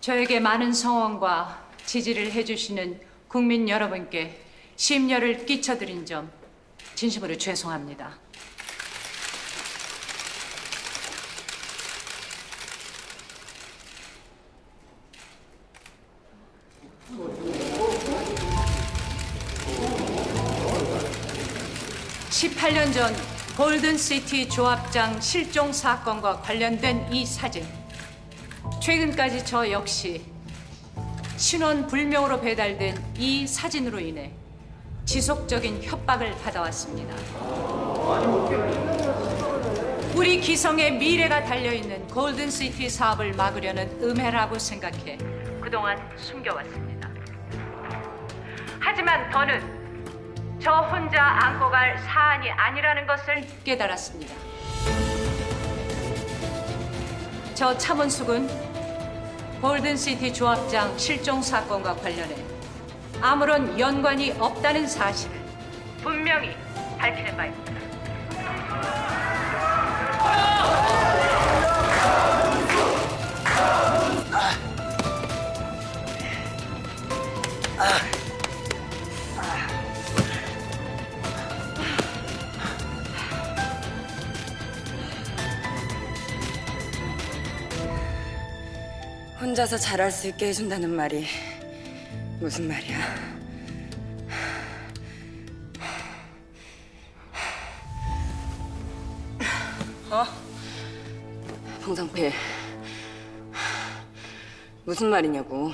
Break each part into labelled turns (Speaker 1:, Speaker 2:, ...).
Speaker 1: 저에게 많은 성원과 지지를 해주시는 국민 여러분께 심려를 끼쳐드린 점 진심으로 죄송합니다. (18년) 전 골든시티 조합장 실종 사건과 관련된 이 사진 최근까지 저 역시 신원 불명으로 배달된 이 사진으로 인해 지속적인 협박을 받아왔습니다. 우리 기성의 미래가 달려있는 골든시티 사업을 막으려는 음해라고 생각해 그동안 숨겨왔습니다. 하지만 더는 저 혼자 안고 갈 사안이 아니라는 것을 깨달았습니다. 저 차문숙은 골든시티 조합장 실종 사건과 관련해 아무런 연관이 없다는 사실을 분명히 밝히는 바입니다.
Speaker 2: 혼자서 잘할 수 있게 해준다는 말이 무슨 말이야? 어? 봉상필 무슨 말이냐고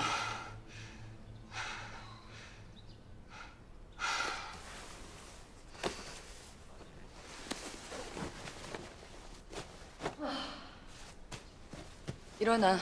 Speaker 2: 일어나